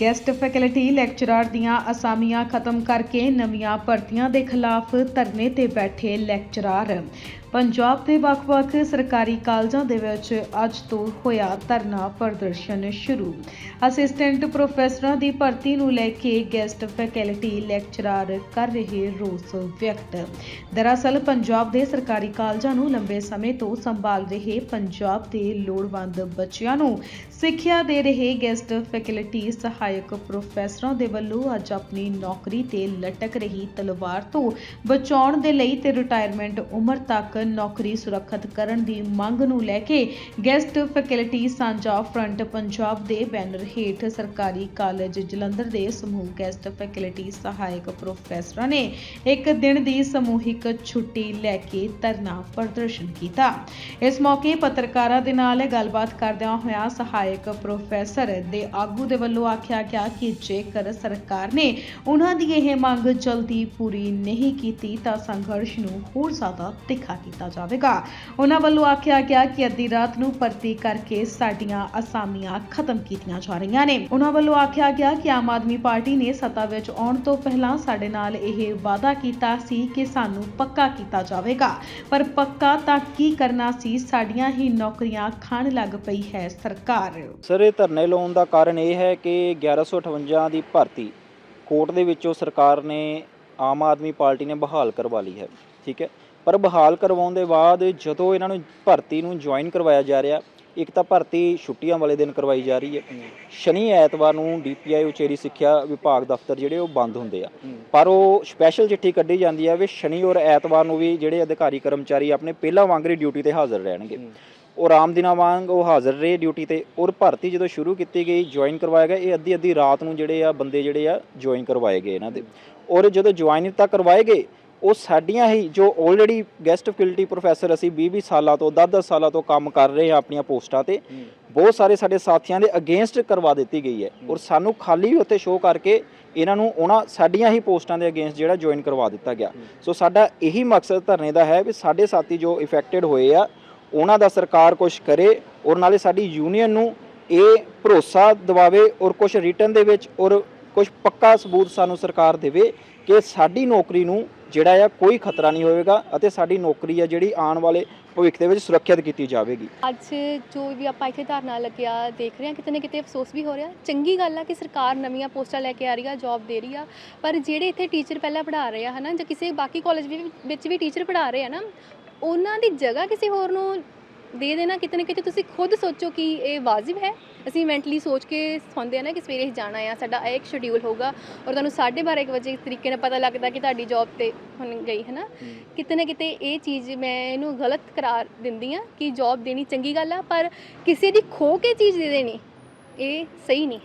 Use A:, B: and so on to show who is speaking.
A: Guest faculty lecturer ਦੀਆਂ ਅਸਾਮੀਆਂ ਖਤਮ ਕਰਕੇ ਨਵੀਆਂ ਭਰਤੀਆਂ ਦੇ ਖਿਲਾਫ ਧਰਨੇ ਤੇ ਬੈਠੇ ਲੈਕਚਰਰ ਪੰਜਾਬ ਦੇ ਵੱਖ-ਵੱਖ ਸਰਕਾਰੀ ਕਾਲਜਾਂ ਦੇ ਵਿੱਚ ਅੱਜ ਤੋਂ ਹੋਇਆ ਧਰਨਾ ਪ੍ਰਦਰਸ਼ਨ ਸ਼ੁਰੂ। ਅਸਿਸਟੈਂਟ ਪ੍ਰੋਫੈਸਰਾਂ ਦੀ ਭਰਤੀ ਨੂੰ ਲੈ ਕੇ ਗੈਸਟ ਫੈਕਲਟੀ ਲੈਕਚਰਰ ਕਰ ਰਹੇ ਰੋਸ ਵਿਅਕਤ। ਦਰਅਸਲ, ਪੰਜਾਬ ਦੇ ਸਰਕਾਰੀ ਕਾਲਜਾਂ ਨੂੰ ਲੰਬੇ ਸਮੇਂ ਤੋਂ ਸੰਭਾਲ ਰਹੇ ਪੰਜਾਬ ਦੇ ਲੋੜਵੰਦ ਬੱਚਿਆਂ ਨੂੰ ਸਿੱਖਿਆ ਦੇ ਰਹੇ ਗੈਸਟ ਫੈਕਲਟੀ ਸਹਾਇਕ ਪ੍ਰੋਫੈਸਰਾਂ ਦੇ ਵੱਲੋਂ ਅੱਜ ਆਪਣੀ ਨੌਕਰੀ ਤੇ ਲਟਕ ਰਹੀ ਤਲਵਾਰ ਤੋਂ ਬਚਾਉਣ ਦੇ ਲਈ ਤੇ ਰਿਟਾਇਰਮੈਂਟ ਉਮਰ ਤੱਕ ਨੌਕਰੀ ਸੁਰੱਖਿਅਤ ਕਰਨ ਦੀ ਮੰਗ ਨੂੰ ਲੈ ਕੇ guest faculty Sanjha front Punjab ਦੇ ਬੈਨਰ ਹੇਠ ਸਰਕਾਰੀ ਕਾਲਜ ਜਲੰਧਰ ਦੇ ਸਮੂਹ ਗੈਸਟ ਫੈਕਲਟੀ ਸਹਾਇਕ ਪ੍ਰੋਫੈਸਰਾਂ ਨੇ ਇੱਕ ਦਿਨ ਦੀ ਸਮੂਹਿਕ ਛੁੱਟੀ ਲੈ ਕੇ ਧਰਨਾ ਪ੍ਰਦਰਸ਼ਨ ਕੀਤਾ। ਇਸ ਮੌਕੇ ਪੱਤਰਕਾਰਾਂ ਦੇ ਨਾਲ ਗੱਲਬਾਤ ਕਰਦਿਆਂ ਹੋਇਆ ਸਹਾਇਕ ਪ੍ਰੋਫੈਸਰ ਦੇ ਆਗੂ ਦੇ ਵੱਲੋਂ ਆਖਿਆ ਗਿਆ ਕਿ ਜੇਕਰ ਸਰਕਾਰ ਨੇ ਉਹਨਾਂ ਦੀ ਇਹ ਮੰਗ ਜਲਦੀ ਪੂਰੀ ਨਹੀਂ ਕੀਤੀ, ਤਾਂ ਸੰਘਰਸ਼ ਨੂੰ ਹੋਰ ਜ਼ਿਆਦਾ ਤਿੱਖਾ ਕੀਤਾ ਜਾਵੇਗਾ। ਉਹਨਾਂ ਵੱਲੋਂ ਆਖਿਆ ਗਿਆ ਕਿ ਅੱਧੀ ਰਾਤ ਨੂੰ ਭਰਤੀ ਕਰਕੇ ਸਾਡੀਆਂ ਅਸਾਮੀਆਂ ਖਤਮ ਕੀਤੀਆਂ ਜਾ ਰਹੀਆਂ ਨੇ। ਉਹਨਾਂ ਵੱਲੋਂ ਆਖਿਆ ਗਿਆ ਕਿ ਆਮ ਆਦਮੀ ਪਾਰਟੀ ਨੇ ਸੱਤਾ ਵਿੱਚ ਆਉਣ ਤੋਂ ਪਹਿਲਾਂ ਸਾਡੇ ਨਾਲ ਇਹ ਵਾਅਦਾ ਕੀਤਾ ਸੀ ਕਿ ਸਾਨੂੰ ਪੱਕਾ ਕੀਤਾ ਜਾਵੇਗਾ। ਪਰ ਪੱਕਾ ਤਾਂ ਕੀ ਕਰਨਾ ਸੀ? ਸਾਡੀਆਂ ਹੀ ਨੌਕਰੀਆਂ ਖਾਣ ਲੱਗ ਪਈ ਹੈ ਸਰਕਾਰ।
B: ਸਰ, ਇਹ ਧਰਨੇ ਲਾਉਣ ਦਾ ਕਾਰਨ ਇਹ ਹੈ ਕਿ 1158 ਦੀ ਭਰਤੀ ਕੋਰਟ ਦੇ ਵਿੱਚੋਂ ਸਰਕਾਰ ਨੇ ਆਮ ਆਦਮੀ ਪਾਰਟੀ ਨੇ ਬਹਾਲ ਕਰਵਾ ਲਈ ਹੈ ਠੀਕ ਹੈ? ਪਰ ਬਹਾਲ ਕਰਵਾਉਣ ਦੇ ਬਾਅਦ ਜਦੋਂ ਇਹਨਾਂ ਨੂੰ ਭਰਤੀ ਨੂੰ ਜੁਆਇਨ ਕਰਵਾਇਆ ਜਾ ਰਿਹਾ ਇੱਕ ਤਾਂ ਭਰਤੀ ਛੁੱਟੀਆਂ ਵਾਲੇ ਦਿਨ ਕਰਵਾਈ ਜਾ ਰਹੀ ਹੈ। ਸ਼ਨੀ ਐਤਵਾਰ ਨੂੰ ਡੀਪੀਆਈ ਉਚੇਰੀ ਸਿੱਖਿਆ ਵਿਭਾਗ ਦਫ਼ਤਰ ਜਿਹੜੇ ਉਹ ਬੰਦ ਹੁੰਦੇ ਆ। ਪਰ ਉਹ ਸਪੈਸ਼ਲ ਚਿੱਠੀ ਕੱਢੀ ਜਾਂਦੀ ਹੈ ਵੀ ਸ਼ਨੀ ਔਰ ਐਤਵਾਰ ਨੂੰ ਵੀ ਜਿਹੜੇ ਅਧਿਕਾਰੀ ਕਰਮਚਾਰੀ ਆਪਣੇ ਪਹਿਲਾਂ ਵਾਂਗਰੀ ਡਿਊਟੀ ਤੇ ਹਾਜ਼ਰ ਰਹਿਣਗੇ। ਉਹ ਆਰਾਮ ਦਿਨਾਂ ਵਾਂਗ ਉਹ ਹਾਜ਼ਰ ਰਹੇ ਡਿਊਟੀ ਤੇ। ਔਰ ਭਰਤੀ ਜਦੋਂ ਸ਼ੁਰੂ ਕੀਤੀ ਗਈ ਜੁਆਇਨ ਕਰਵਾਇਆ ਗਿਆ। ਇਹ ਅੱਧੀ ਅੱਧੀ ਰਾਤ ਨੂੰ ਜਿਹੜੇ ਆ ਬੰਦੇ ਜਿਹੜੇ ਆ ਜੁਆਇਨ ਕਰਵਾਏ ਗਏ ਇਹਨਾਂ ਦੇ। ਔਰ ਜਦੋਂ ਜੁਆਇਨ ਤਾਂ ਕਰਵਾਏ ਗਏ ਉਹ ਸਾਡੀਆਂ ਹੀ ਜੋ ਆਲਰੇਡੀ ਗੈਸਟ ਫੈਕਲਟੀ ਪ੍ਰੋਫੈਸਰ ਅਸੀਂ 20 20 ਸਾਲਾਂ ਤੋਂ 10 10 ਸਾਲਾਂ ਤੋਂ ਕੰਮ ਕਰ ਰਹੇ ਹਾਂ ਆਪਣੀਆਂ ਪੋਸਟਾਂ ਤੇ ਬਹੁਤ ਸਾਰੇ ਸਾਡੇ ਸਾਥੀਆਂ ਦੇ ਅਗੇਂਸਟ ਕਰਵਾ ਦਿੱਤੀ ਗਈ ਹੈ। ਔਰ ਸਾਨੂੰ ਖਾਲੀ ਉੱਥੇ ਸ਼ੋਅ ਕਰਕੇ ਇਹਨਾਂ ਨੂੰ ਉਹਨਾਂ ਸਾਡੀਆਂ ਹੀ ਪੋਸਟਾਂ ਦੇ ਅਗੇਂਸਟ ਜਿਹੜਾ ਜੁਆਇਨ ਕਰਵਾ ਦਿੱਤਾ ਗਿਆ। ਸੋ ਸਾਡਾ ਇਹੀ ਮਕਸਦ ਧਰਨੇ ਦਾ ਹੈ ਵੀ ਸਾਡੇ ਸਾਥੀ ਜੋ ਇਫੈਕਟਡ ਹੋਏ ਆ ਉਹਨਾਂ ਦਾ ਸਰਕਾਰ ਕੁਝ ਕਰੇ ਔਰ ਨਾਲੇ ਸਾਡੀ ਯੂਨੀਅਨ ਨੂੰ ਇਹ ਭਰੋਸਾ ਦਿਵਾਵੇ ਔਰ ਕੁਝ ਰਿਟਰਨ ਦੇ ਵਿੱਚ ਔਰ ਕੁਝ ਪੱਕਾ ਸਬੂਤ ਸਾਨੂੰ ਸਰਕਾਰ ਦੇਵੇ ਕਿ ਸਾਡੀ ਨੌਕਰੀ ਨੂੰ ਜਿਹੜਾ ਆ ਕੋਈ ਖਤਰਾ ਨਹੀਂ ਹੋਵੇਗਾ ਅਤੇ ਸਾਡੀ ਨੌਕਰੀ ਆ ਜਿਹੜੀ ਆਉਣ ਵਾਲੇ ਭਵਿੱਖ ਦੇ ਵਿੱਚ ਸੁਰੱਖਿਅਤ ਕੀਤੀ ਜਾਵੇਗੀ।
C: ਅੱਜ ਜੋ ਵੀ ਆਪਾਂ ਇੱਥੇ ਧਰਨਾ ਲੱਗਿਆ ਦੇਖ ਰਹੇ ਹਾਂ, ਕਿਤੇ ਨਾ ਕਿਤੇ ਅਫਸੋਸ ਵੀ ਹੋ ਰਿਹਾ। ਚੰਗੀ ਗੱਲ ਆ ਕਿ ਸਰਕਾਰ ਨਵੀਆਂ ਪੋਸਟਾਂ ਲੈ ਕੇ ਆ ਰਹੀ ਆ ਜੌਬ ਦੇ ਰਹੀ ਆ। ਪਰ ਜਿਹੜੇ ਇੱਥੇ ਟੀਚਰ ਪਹਿਲਾਂ ਪੜ੍ਹਾ ਰਹੇ ਆ, ਹਨਾ, ਜਾਂ ਕਿਸੇ ਬਾਕੀ ਕਾਲਜ ਵਿੱਚ ਵੀ ਟੀਚਰ ਪੜ੍ਹਾ ਰਹੇ ਆ ਨਾ ਉਹਨਾਂ ਦੀ ਜਗ੍ਹਾ ਕਿਸੇ ਹੋਰ ਨੂੰ ਦੇ ਦੇਣਾ ਕਿਤੇ ਨਾ ਕਿਤੇ ਤੁਸੀਂ ਖੁਦ ਸੋਚੋ ਕਿ ਇਹ ਵਾਜਿਬ ਹੈ। ਅਸੀਂ ਮੈਂਟਲੀ ਸੋਚ ਕੇ ਸੌਂਦੇ ਆ ਨਾ ਕਿ ਸਵੇਰੇ ਜਾਣਾ ਆ ਸਾਡਾ ਇਹ ਇੱਕ ਸ਼ਡਿਊਲ ਹੋਊਗਾ ਔਰ ਤੁਹਾਨੂੰ 12:30 ਇੱਕ ਵਜੇ ਇਸ ਤਰੀਕੇ ਨਾਲ ਪਤਾ ਲੱਗਦਾ ਕਿ ਤੁਹਾਡੀ ਜੌਬ ਤੇ ਹੁਣ ਗਈ ਹੈ ਨਾ? ਕਿਤੇ ਨਾ ਕਿਤੇ ਇਹ ਚੀਜ਼ ਮੈਂ ਇਹਨੂੰ ਗਲਤ ਕਰਾਰ ਦਿੰਦੀ ਆ ਕਿ ਜੌਬ ਦੇਣੀ ਚੰਗੀ ਗੱਲ ਆ ਪਰ ਕਿਸੇ ਦੀ ਖੋ ਕੇ ਚੀਜ਼ ਦੇ ਦੇਣੀ ਇਹ ਸਹੀ ਨਹੀਂ।